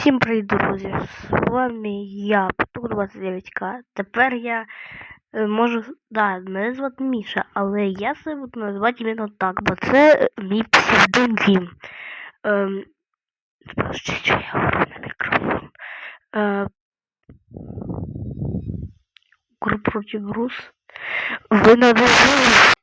Всім привіт, друзі! З вами я, Птур 29К. Тепер я е, можу. Да, мене звати Міша, але я себе буду називати іменно так, бо це е, мій псевдонім. Ем, що я говорю на мікрофон. Е, Гру проти Брус. Ви надовжили.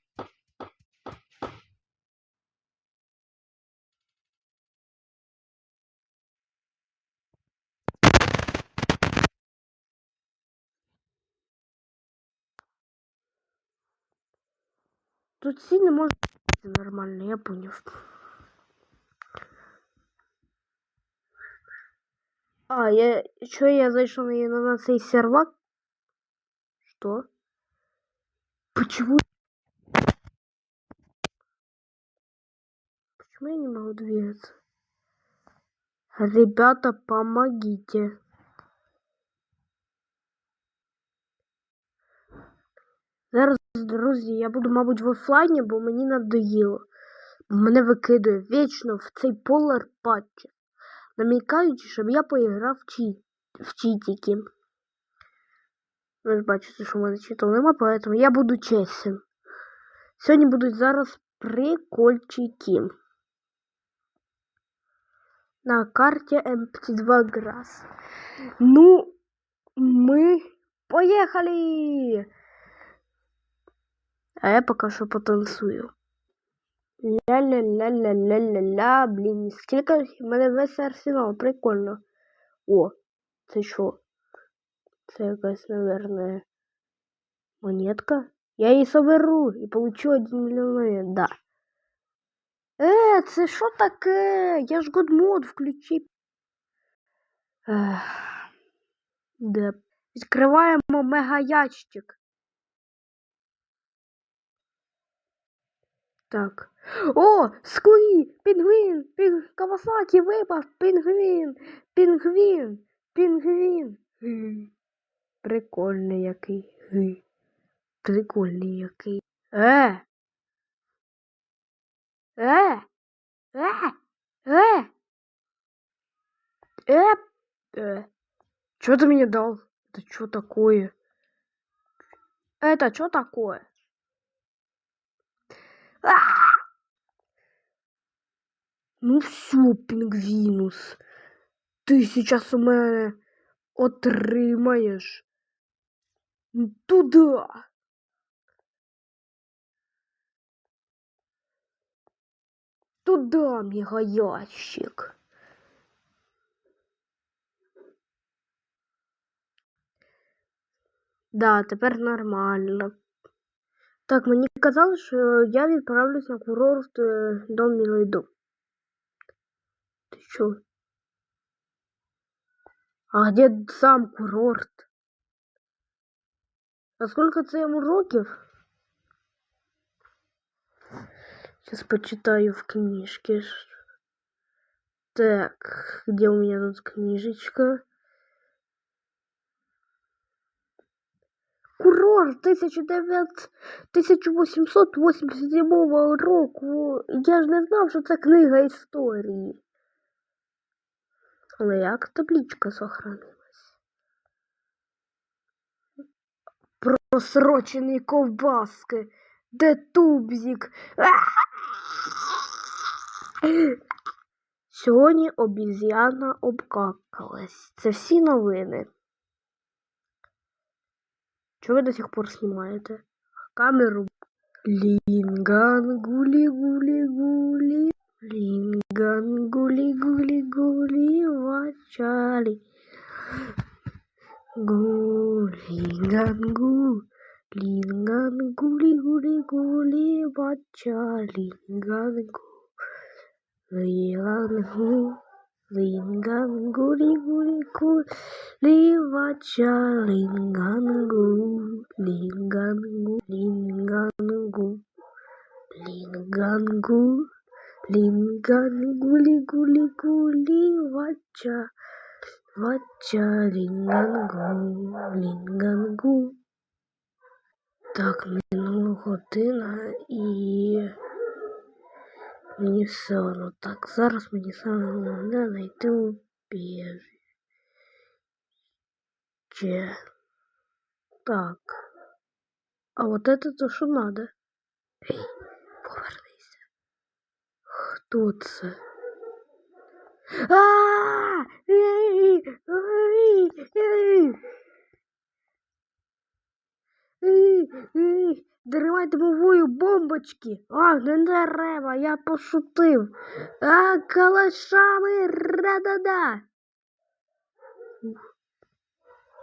Тут можуть бути нормально, я поняв. А, я... Чё я зайшов на, на сервак? Что? Почему? Почему я не могу двигаться? Ребята, помогите. Зараз, друзі, я буду, мабуть, в офлайні, бо мені надоїло. Мене викидує вічно в цей полар патчі, намікаючи, щоб я поіграв в, чі... в читіки. Ви ж бачите, що в мене читов нема, поэтому я буду чесен. Сьогодні будуть зараз прикольчики. На карті MT2 Grass. Ну, мы поехали! А я пока что потанцую. Ля-ля-ля-ля-ля-ля-ля, блін, скільки в весь арсенал, прикольно. О, це що? Це якась, наверное, монетка. Я її соберу і получу 1 мільйон да. Е, це що таке? Я ж годмод включив. Де? Відкриваємо мега ящик. Так. О, скурі! Пінгвін! Пінг... Кавасакі випав! Пінгвін! Пінгвін! Пінгвін! Гы. Прикольний який. Гы. Прикольний який. Е! Е! Е! Е! Э! Э! Чё ты мне дал? Это что такое? Это что такое? Ну все, пінгвінус. Ти сейчас у мене отримаєш. Ну, Туда. Туда, мегаящик. Да, тепер нормально. Так, мені казали, що я відправлюсь на курорт е, до Мілайду. Ти? А где сам курорт? А сколько це йому років? Сейчас почитаю в книжке. Так, где у меня тут книжечка? Курорт 1900 1887 року. Я ж не знав, що це книга історії. Але як табличка сохранилась? Просрочені ковбаски. Де тубзик? Сьогодні обіз'яна обкакалась. Це всі новини. Чого ви до сих пор знімаєте? Камеру. Лінган гулі гулі গান গুলি গুলি গুলি ওয়াচালি গুলি গান গুলি গান গুলি গুলি গুলি বাচালি গান গুলি গান হু গান গুলি গুলি গুলি বাচালি গান গুলি গান গুলি গান গু গান গুলি Линган гули гули гули вача вача лінгангу лінгангу. Так, минула година і мені все одно так. Зараз мені саме головне знайти Убежище. Так. А вот это то, що надо. Хто це? А! Димовою бомбочки! А, не треба, я пошутив. А, калашами ра-да-да!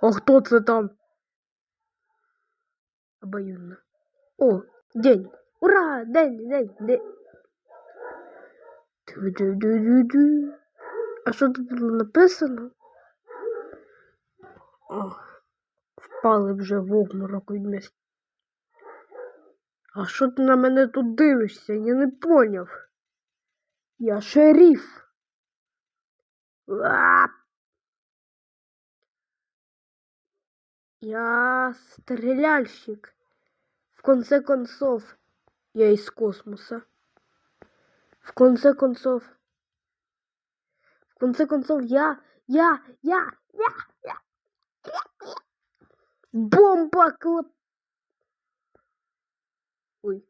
А хто це там? Обоюдно. О, день! Ура! День, день, день! А що тут було написано? О, впали вже в обморок від місця. А що ти на мене тут дивишся? Я не поняв. Я шериф. А! Я стреляльщик. В конце концов, я из космоса. В конце концов. В конце концов, я, я, я, я, я, я. Бомба клоп... Ой.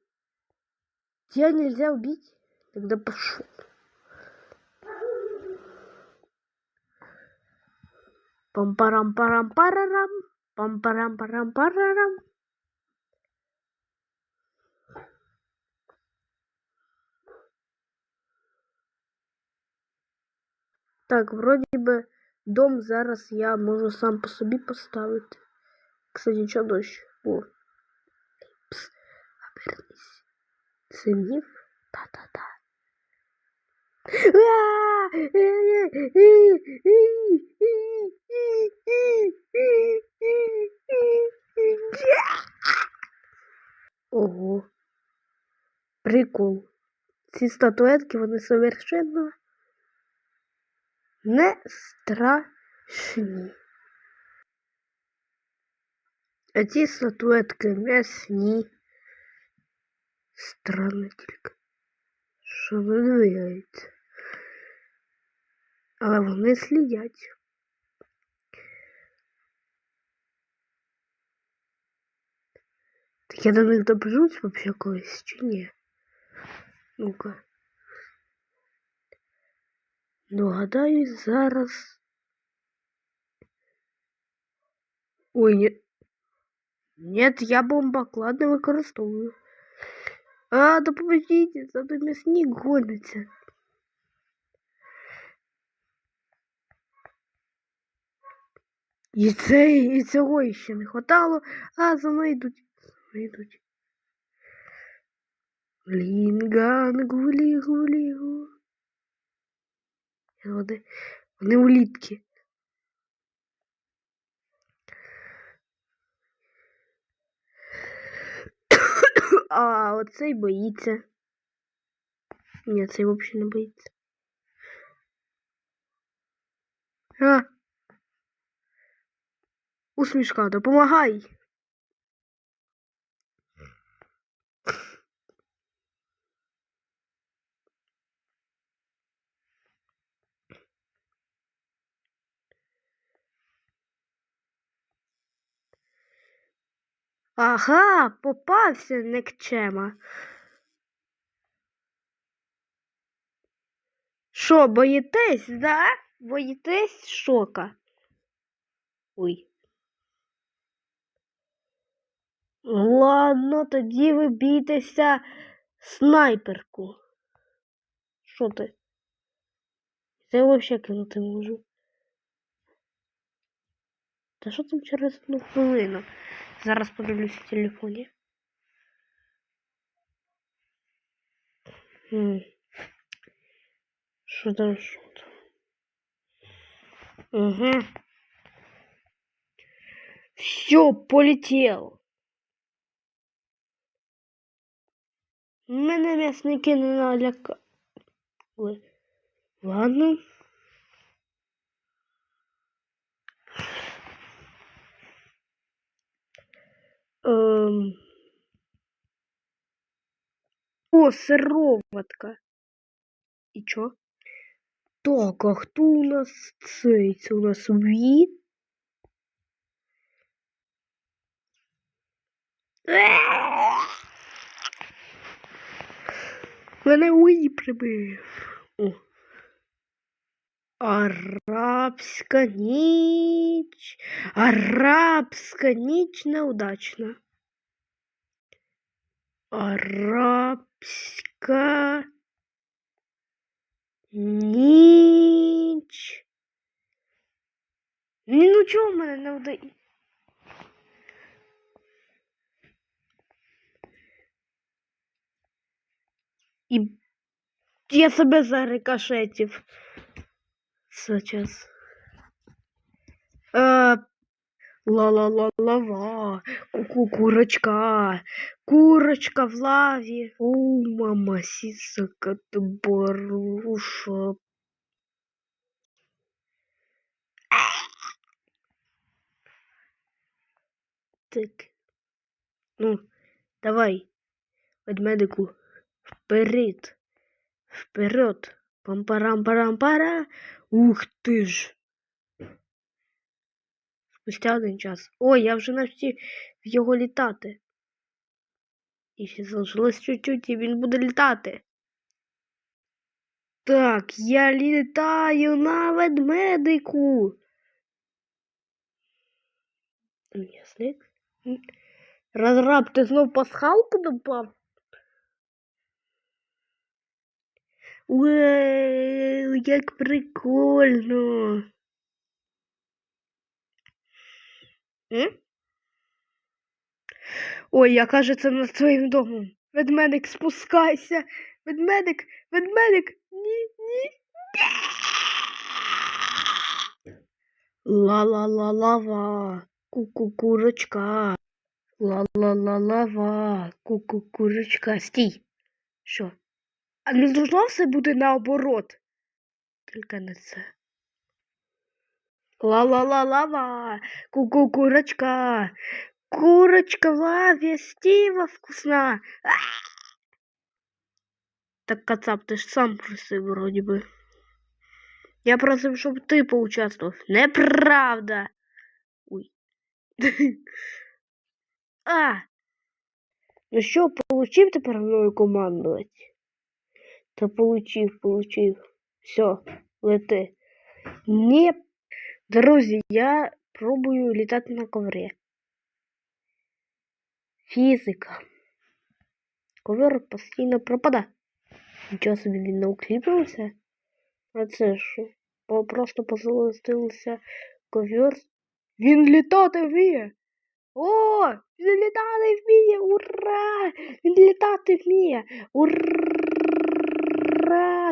Тебя нельзя убить? Тогда пошел. Пам-парам-парам-парарам. Пам-парам-парам-парарам. Так, вроді би дом зараз я можу сам по собі поставити. Кстати, що дощ? О. Пс, обернись. Міф? Та-та-та. Ого. Прикол. Ці статуетки, вони совершенно не страшні. А ці статуетки м'ясні. Странно тільки, що не двигаються. Але вони слідять. Так я до них добжусь вообще колись чи ні? Ну-ка. Ну, гадаю, зараз. Ой, ні. Нет, я бомбоклад не використовую. А, допоможіть, за ними сніг гониться. І це, і цього ще не хватало, а за мною йдуть. За мною йдуть. Лінган, гулі, гулі, гу. Вони, вони улітки. А оцей боїться. Ні, цей взагалі не боїться. А. Усмішка, допомагай. Ага, попався некчема. Що, боїтесь, да? Боїтесь шока? Ой. Ладно, тоді ви бійтеся снайперку. Що ти? Це я взагалі кинути можу. Та що там через одну хвилину? Зараз подивлюсь в телефоні. Що там, що там? Угу. Все, полетел. Мене м'ясники не налякали. Ладно. Ем... О, сироватка. І чо? Так, а хто у нас цей? Це у нас Ві? Мене Уї прибив. О. Арабська ніч. Арабська ніч неудачна. Арабська ніч. Ні, ну чого в мене не вдає? І я себе зарикошетив. Сейчас. А, ла-ла-ла-лава. Ку-ку, курочка. Курочка в лаве. У, мама, сисака, ты. Так. Ну, давай, ведмедику, вперед. Вперед. Пам-парам-парам-пара. Ух ти ж. Спустя один час. Ой, я вже навчив його літати. І ще залишилось чуть-чуть, і він буде літати. Так, я літаю на ведмедику. Ясник. Разраб, ти знов пасхалку допав? Ууу, як прикольно. Ой, я кажется над своїм домом. Ведмедик, спускайся. Ведмедик, ведмедик. Ні, ні. Ла-ла-ла-лава. Ку-ку-курочка. Ла-ла-ла-лава. Ку-ку-курочка. Стій. Що? А не должно все бути наоборот. Тільки не це. Ла-ла-ла-лава. Ку-ку курочка. Курочка в лаве. Вкусна. Так, Кацап, ти ж сам просив вроді би. Я просив, щоб ти поучаствував. Неправда. Ой. а! Ну що, получив тепер мною командувати? Та получив, получив. Все, лети. Ні. Друзі, я пробую літати на коврі. Фізика. Ковер постійно пропада. Нічого собі він не укліпився. А це що? Просто позалистився ковер. Він літати вміє. О, він літати вміє! Ура! Він літати вміє! Ура!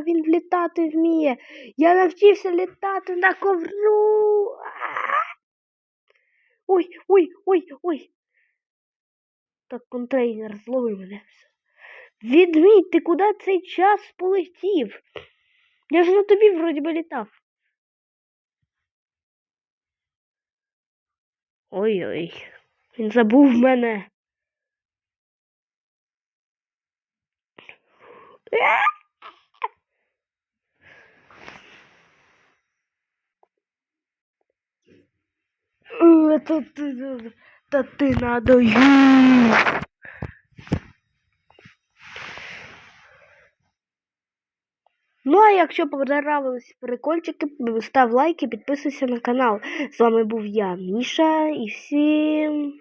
Він літати вміє! Я навчився літати на ковру! Ой, ой, ой, ой! Так, контейнер, злови мене. Відмідь, ти куди цей час полетів? Я ж на тобі вроді би літав. Ой-ой. Він забув мене. Е, Та ти, та ти надоїв. Ну, а якщо понравились прикольчики, став лайк і підписуйся на канал. З вами був я, Міша, і всім.